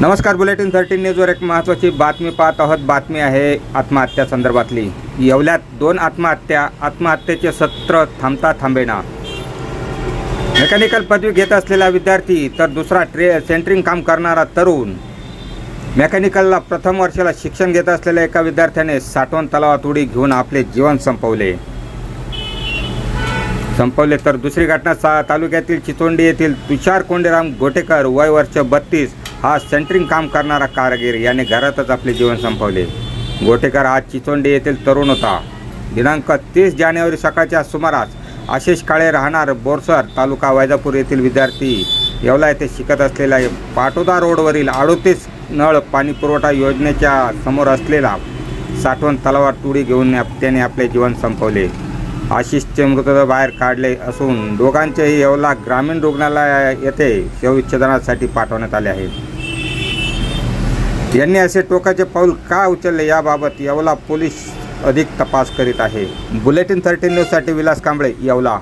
नमस्कार bulletin thirteen न्यूजवर एक महत्त्वाची बातमी पाहत आहोत. बातमी आहे आत्महत्या संदर्भातली. येवल्यात दोन आत्महत्या आत्महत्येचे सत्र थांबता थांबेना. मेकॅनिकल पदवी घेत असलेला विद्यार्थी तर दुसरा ट्रे सेंटरिंग काम करणारा तरुण. मेकॅनिकलला प्रथम वर्षाला शिक्षण घेत असलेल्या एका विद्यार्थ्याने साठवण तलावात उडी घेऊन आपले जीवन संपवले. संपवले तर दुसरी घटना सा तालुक्यातील चिचोंडी येथील तुषार कोंडेराम गोटेकर वय वर्ष बत्तीस हा सेंटरिंग काम करणारा कारागीर याने घरातच आपले जीवन संपवले. गोटेकर आज चिचोंडे येथील तरुण होता. दिनांक तीस जानेवारी सकाळच्या सुमारास आशिष काळे राहणार बोरसर तालुका वैजापूर येथील विद्यार्थी येवला येथे शिकत असलेला पाटोदा रोडवरील अडोतीस नळ पाणी पुरवठा योजनेच्या समोर असलेला साठवण तलावात तुडी घेऊन त्याने आपले जीवन संपवले. आशिषचे मृतदेह बाहेर काढले असून दोघांचेही येवला ग्रामीण रुग्णालय येथे शवविच्छेदनासाठी पाठवण्यात आले आहे. यांनी असे टोकाचे पाऊल का उचलले याबाबत येवला पोलीस अधिक तपास करीत आहे. बुलेटिन थर्टीन न्यूजसाठी विलास कांबळे येवला.